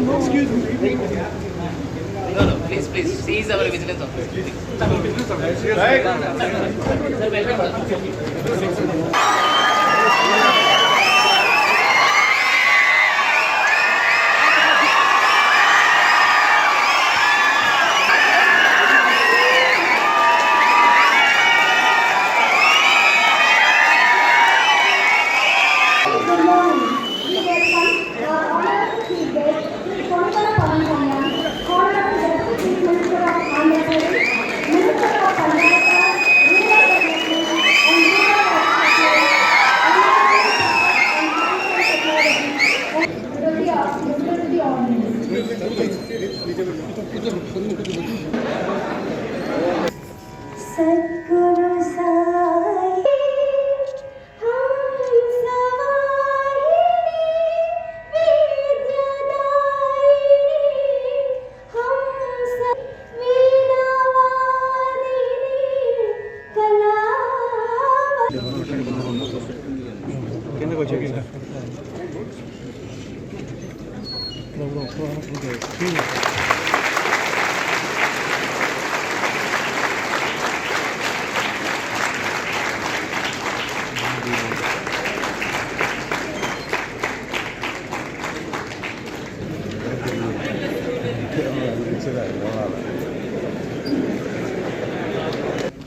No, no, please, please. She is our vigilance officer. Sir, welcome. sir.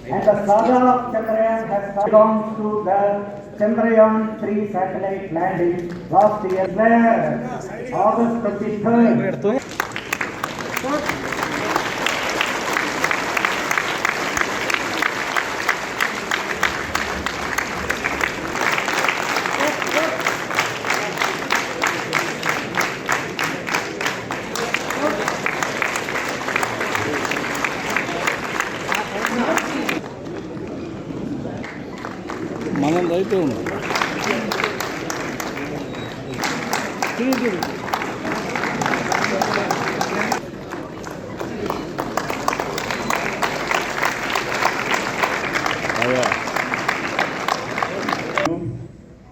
And the saga of has belongs to the Chandrayaan 3 satellite landing last year, August 23rd. మనం రైతే ఉన్నాం you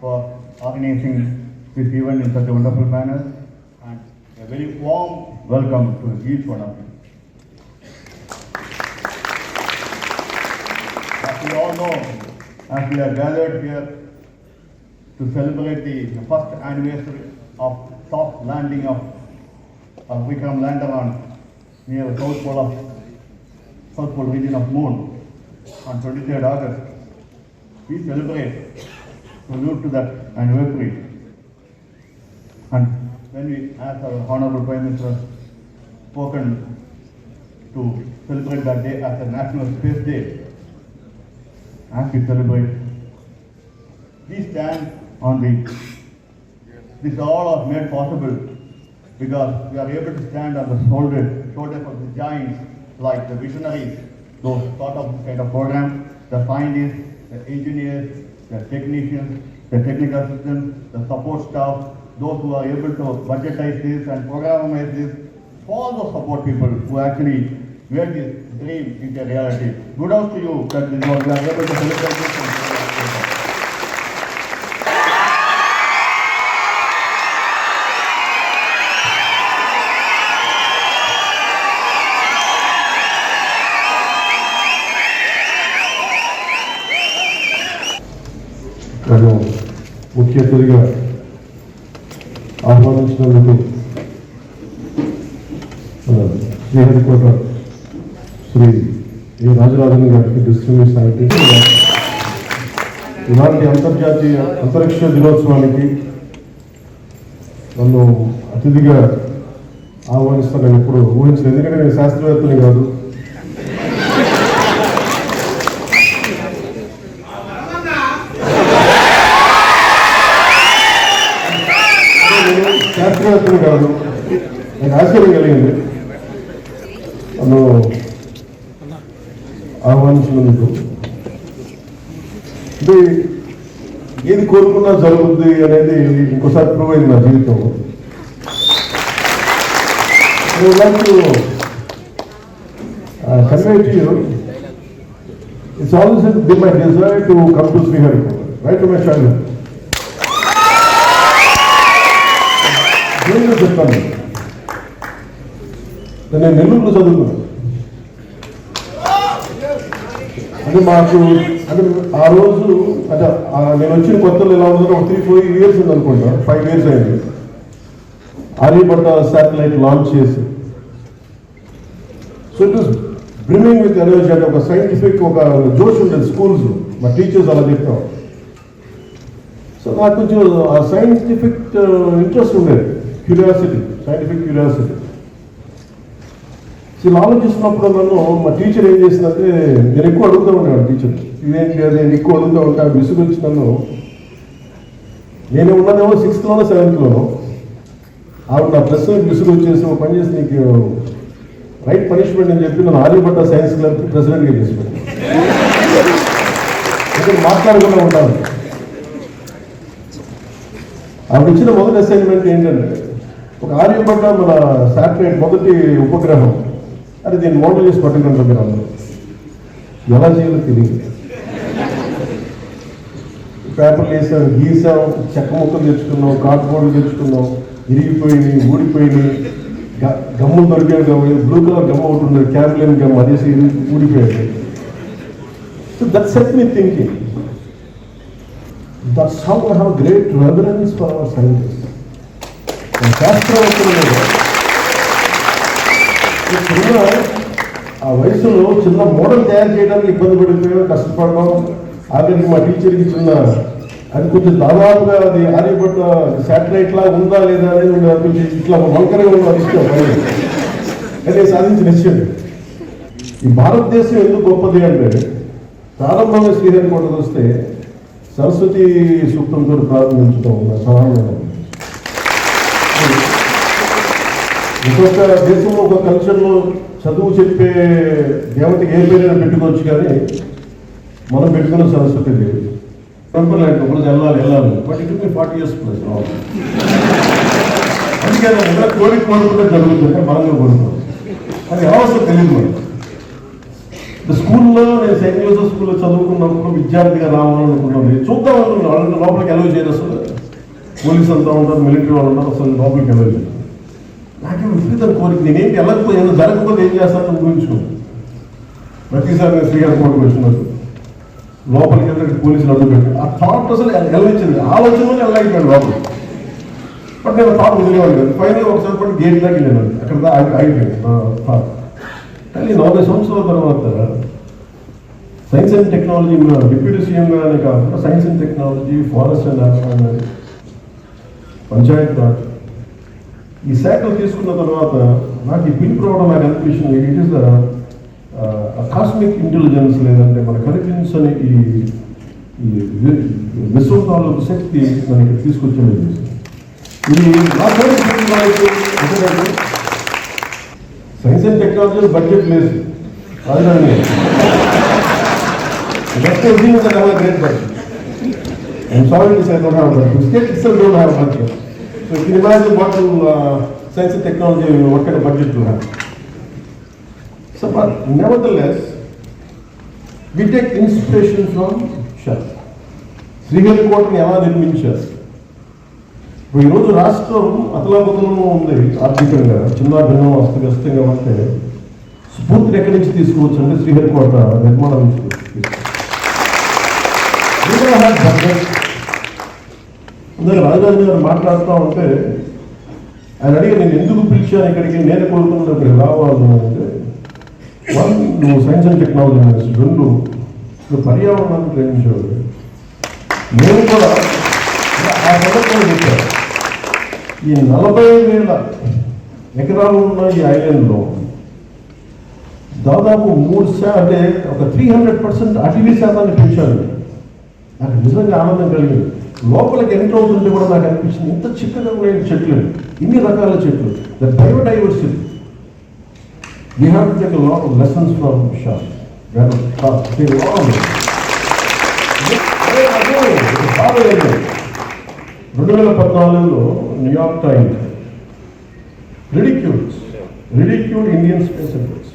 for organizing this event in such a wonderful manner and a very warm welcome to each one of you. As we all know, as we are gathered here to celebrate the first anniversary of soft landing of of Vikram lander on near the south pole of south pole region of moon on 23rd August, we celebrate to allude to that anniversary. And when we, as our Honorable Prime Minister spoken to celebrate that day as a National Space Day, as we celebrate, we stand. on the, this all are made possible because we are able to stand on the shoulders, shoulders of the giants like the visionaries, those thought of this kind of program, the scientists, the engineers, the technicians, the technical assistants, the support staff, those who are able to budgetize this and programize this, all those support people who actually made this dream into reality. Good out to you that this was, we are able to celebrate this. and- నన్ను ముఖ్య అతిథిగా ఆహ్వానించినందుకు మన శ్రీహరికోట శ్రీ ఈ రాజరాజన్ గారికి distribute scientist ఇలాంటి అంతర్జాతీయ అంతరిక్ష దినోత్సవానికి నన్ను అతిథిగా ఆహ్వానిస్తాను. నేను ఎప్పుడు ఊహించలేదు ఎందుకంటే నేను శాస్త్రవేత్తని కాదు. శాస్త్రవేత్తని కాదు. నాకు ఆశ్చర్యం కలిగింది ఆహ్వానించినందుకు అంటే ఏది కోరుకున్నా జరుగుద్ది అనేది ఇంకోసారి ప్రూవ్ అయింది నా జీవితంలో I would like to uh, convey to you, it's always been my desire to come to Sriharikota, right to my childhood. During నిజంగా చెప్తాను నేను నెల్లూరులో చదువుకున్నాను అంటే మాకు అంటే ఆ రోజు అంటే నేను వచ్చిన కొత్తలో ఎలా ఉందో ఒక త్రీ ఫోర్ ఇయర్స్ ఉంది అనుకుంటా ఫైవ్ ఇయర్స్ అయింది ఆర్యభట్ట శాటిలైట్ లాంచ్ చేసి. So it was brimming with energy అంటే ఒక సైంటిఫిక్ ఒక జోష్ ఉండేది స్కూల్స్ మా టీచర్స్ అలా చెప్తాం సో నాకు కొంచెం ఆ సైంటిఫిక్ ఇంట్రెస్ట్ uh, ఉండేది. క్యూరియాసిటీ సైంటిఫిక్ క్యూరియాసిటీ ఇలా ఆలోచిస్తున్నప్పుడు నన్ను మా టీచర్ ఏం చేసిందంటే నేను ఎక్కువ అడుగుతూ ఉంటాను టీచర్ ఇదేంటి అది? నేను ఎక్కువ అడుగుతూ ఉంటాను విసుగు వచ్చి నన్ను నేను ఉన్నదేమో సిక్స్త్లోనో సెవెంత్లోనో ఆవిడ నా ప్రశ్నలకు విసుగు వచ్చేసి ఒక పని చేసి నీకు రైట్ పనిష్మెంట్ అని చెప్పి నన్ను ఆర్యభట్ట సైన్స్ క్లబ్ ప్రెసిడెంట్గా చేసిపోయాను ఇక్కడ మాట్లాడకుండా ఉంటాను ఆవిడ ఇచ్చిన మొదటి అసైన్మెంట్ ఏంటంటే ఒక ఆర్యభట్ట మన శాటిలైట్ మొదటి ఉపగ్రహం. అంటే దీన్ని మోడల్ చేసి పట్టుకుంటారు మీరు అందరూ. ఎలా చేయాలో తెలియదు. పేపర్లు వేసాం గీసాం చెక్క ముక్కలు తెచ్చుకున్నాం కార్డ్బోర్డ్ తెచ్చుకున్నాం ఇరిగిపోయినాయి ఊడిపోయినాయి గమ్ములు దొరికాయి గమ్ము బ్లూ కలర్ గమ్ ఒకటి ఉంది క్యాంప్లైన్ గమ్ అదేసి ఊడిపోయాడు. So that set me thinking that's how have great reverence for our scientist శాస్త్రవేత్తలు ఇప్పుడున్న ఆ వయసులో చిన్న మోడల్ తయారు చేయడానికి ఇబ్బంది పడిపోయాం కష్టపడడం ఆఖరికి మా టీచర్కి చిన్న అది కొంచెం దాదాపుగా అది ఆర్యభట్ట శాటిలైట్ లా ఉందా లేదా అనేది కొంచెం ఇట్లా వంకరగా ఉన్న ఇష్టం పైన. కానీ సాధించిన విషయం ఈ భారతదేశం ఎందుకు గొప్పది అంటే ప్రారంభంగా శ్రీహరికోట వస్తే సరస్వతి సూక్తంతో ప్రారంభించడం నా ఒక్కొక్క దేశంలో ఒక కల్చర్లో చదువు చెప్పే దేవతకి ఏ పేరైనా పెట్టుకోవచ్చు కానీ మనం పెట్టుకున్న సరస్వతి దేవి. టెంపుల్ అంటే ఒకరోజు వెళ్ళాలి వెళ్ళాలి. But it me forty years plus అందుకే ఎలా కోరిక కోరుకుంటే జరుగుతుంది బలంగా కోరుకోవాలి అది ఎలా తెలియదు మనకి. స్కూల్లో నేను సెయింట్ జోసెఫ్ స్కూల్లో చదువుకున్నప్పుడు విద్యార్థిగా రావాలనుకున్నది చూద్దాం అనుకున్నాను. లోపలికి ఎలవ్ చేయదు అసలు. పోలీస్ అంతా ఉంటారు మిలిటరీ వాళ్ళు ఉంటారు అసలు లోపలికి ఎలవ్ చేయదు నాకేమో విపరీతం కోరిక. నేనేంటి వెళ్ళకపోయాను జరగకపోతే ఏం చేస్తానని గురించు ప్రతిసారి నేను శ్రీగారి కోరిక వచ్చినట్టు లోపలికి వెళ్ళి పోలీసులు అడ్డు పెట్టి ఆ థాట్ అసలు వెళ్ళించింది ఆలోచన వెళ్ళలేకపోయాడు లోపల. బట్ నేను థాట్ వదిలేవాడు కాదు. ఫైనల్ ఒకసారి పట్టి గేట్ దాకా వెళ్ళాను. అక్కడ దా- ఆగిపోయాను. థాట్ కానీ నలభై సంవత్సరాల తర్వాత సైన్స్ అండ్ టెక్నాలజీ డిప్యూటీ సీఎంగానే కాకుండా science and technology forest and panchayat Raj ఈ శాఖలు తీసుకున్న తర్వాత నాకు ఈ పిలుపు రావడం నాకు అనిపించింది ఇట్ ఈస్ కాస్మిక్ ఇంటెలిజెన్స్ లేదంటే మన కనిపించని ఈ ఈ విశ్వం తాలూకు శక్తి మనకి తీసుకొచ్చింది ఇది సైన్స్ అండ్ టెక్నాలజీ బడ్జెట్ లేదు. అదే Just assume that I have a great budget. I'm sorry to say I don't so science technology work అయిన budget so but nevertheless we take inspiration from SHAR శ్రీహరికోటను ఎలా ఇప్పుడు ఈరోజు రాష్ట్రం అతలాగతంలో ఉంది ఆర్థికంగా. చిన్న భిన్నం అస్తవ్యస్తంగా ఉంటే స్ఫూర్తిని ఎక్కడి నుంచి తీసుకోవచ్చు అంటే శ్రీహరికోట నిర్మాణం నుంచి We don't రాజధాని గారు మాట్లాడుతూ ఉంటే ఆయన అడిగి నేను ఎందుకు పిలిచాను ఇక్కడికి? నేను కోరుకున్నాను ఇక్కడికి రావాలి అంటే వన్ నువ్వు సైన్స్ అండ్ టెక్నాలజీ మినిస్టర్ రెండు నువ్వు పర్యావరణాన్ని ప్రేమించేవాడు నేను కూడా ఆ సందర్భంలో చెప్పాను. ఈ నలభై వేల ఎకరాలు ఉన్న ఈ ఐలాండ్లో దాదాపు మూడు శా అంటే ఒక త్రీ హండ్రెడ్ పర్సెంట్ అటవీ శాతాన్ని పెంచాను నాకు నిజంగా ఆనందం కలిగింది. లోపలికి ఎంటర్ అవుతుంటే కూడా నాకు అనిపించింది. ఇంత చిక్కగా ఉన్నాయి చెట్లు. ఇన్ని రకాల చెట్లు. The biodiversity you have to take lot of lessons from SHAR రెండు వేల పద్నాలుగులో New York Times ridicules ridicule Indian space efforts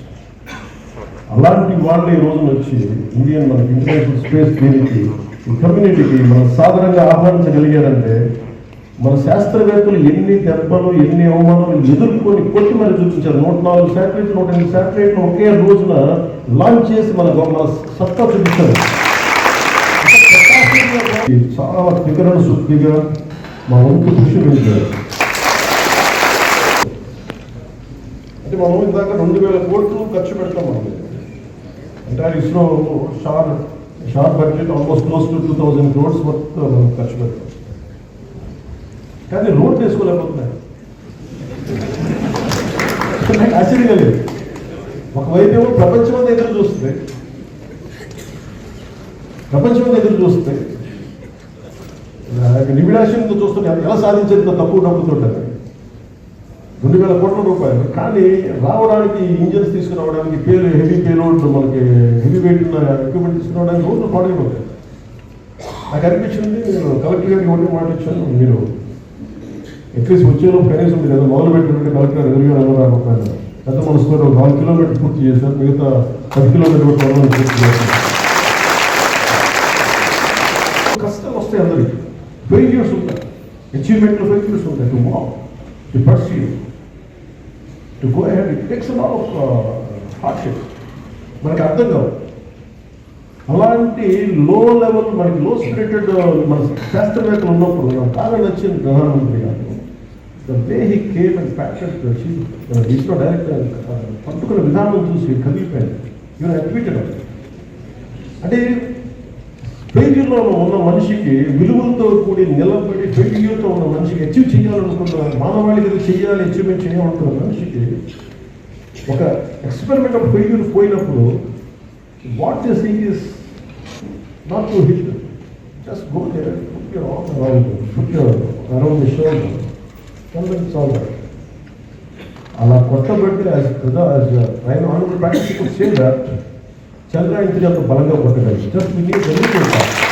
అలాంటి వాళ్ళు ఈ రోజున వచ్చి ఇండియన్ మనకి ఇంటర్నేషనల్ స్పేస్ దీనికి కమ్యూనిటీకి మనం సాధారణంగా ఆహ్వానించగలిగారంటే మన శాస్త్రవేత్తలు ఎన్ని దెబ్బలు ఎన్ని అవమానాలు ఎదుర్కొని కొట్టి మరి చూపించారు. నూట నాలుగు శాటిలైట్ నూట ఎనిమిది శాటిలైట్లు ఒకే రోజున లాంచ్ చేసి మన మన సత్తా చూపించారు. చాలా దగ్గర శుద్ధిగా మా వంతు కృషి పెంచారు అంటే మనం ఇందాక రెండు వేల కోట్లు ఖర్చు పెడతాం మనం అంటే ISRO SHAR short budget almost close to two thousand crores worth మనం ఖర్చు పెడతాం కానీ రోడ్ వేసుకోలేకపోతున్నాయి నాకు ఆశ్చర్యంగా లేదు. ఒకవైపు ఏమో ప్రపంచం అంతా ఎదురు చూస్తుంది. ప్రపంచం అంతా ఎదురు చూస్తుంది. నిబిడాషన్తో చూస్తుంటే ఎలా సాధించేది తక్కువ డబ్బుతో రెండు వేల కోట్ల రూపాయలు. కానీ రావడానికి ఇంజన్స్ తీసుకురావడానికి పేలు హెవీ పేలోడ్ మనకి హెవీ వెయిట్ ఉన్న ఎక్విప్మెంట్ తీసుకురావడానికి రోజులు పాడైపోతాయి నాకు అనిపించింది నేను కలెక్టర్ గారికి ఒకటి మాట ఇచ్చాను మీరు అట్లీస్ట్ వచ్చేలో కనీసం ఉంది కదా మొదలు పెట్టినట్టు కలెక్టర్ ఎదురుగా రాబోతున్నారు పెద్ద మనసుతో ఒక నాలుగు కిలోమీటర్ పూర్తి చేశారు మిగతా పది కిలోమీటర్ కూడా పూర్తి చేశారు. కష్టం వస్తాయి అందరికి. ఫెయిల్యూర్స్ ఉంటాయి. అచీవ్మెంట్లో ఫెయిల్యూర్స్ ఉంటాయి. To walk to perceive to go head it takes lot of hardship మనకి అర్థం కావు అలాంటి లో లెవెల్ మనకి లో స్పిరిటెడ్ మన శాస్త్రవేత్తలు ఉన్నప్పుడు నాకు బాగా నచ్చిన ప్రధానమంత్రి గారు the way he came and passion ISRO director పట్టుకున్న విధానం చూసి కదిలిపోయాను ఈవెన్ అడ్మిటెడ్ అంటే ఫెయిల్యూర్లో ఉన్న మనిషికి విలువలతో కూడి నిలబడి ఫెయిల్యూర్తో ఉన్న మనిషికి అచీవ్ చేయాలనుకుంటున్నారు మానవాళికి చేయాలి అచీవ్మెంట్ చేయాలనుకున్న మనిషికి ఒక ఎక్స్పెరిమెంట్ ఆఫ్ ఫెయిల్యూర్ పోయినప్పుడు what this thing is not to hit just go there put your arm around put your around the shoulder company solve అలా కొట్టబట్టి యాజ్ కదా యాజ్ ఆయన honourable practice say that Chandrayaan three బలంగా కొట్టగలరు just మీ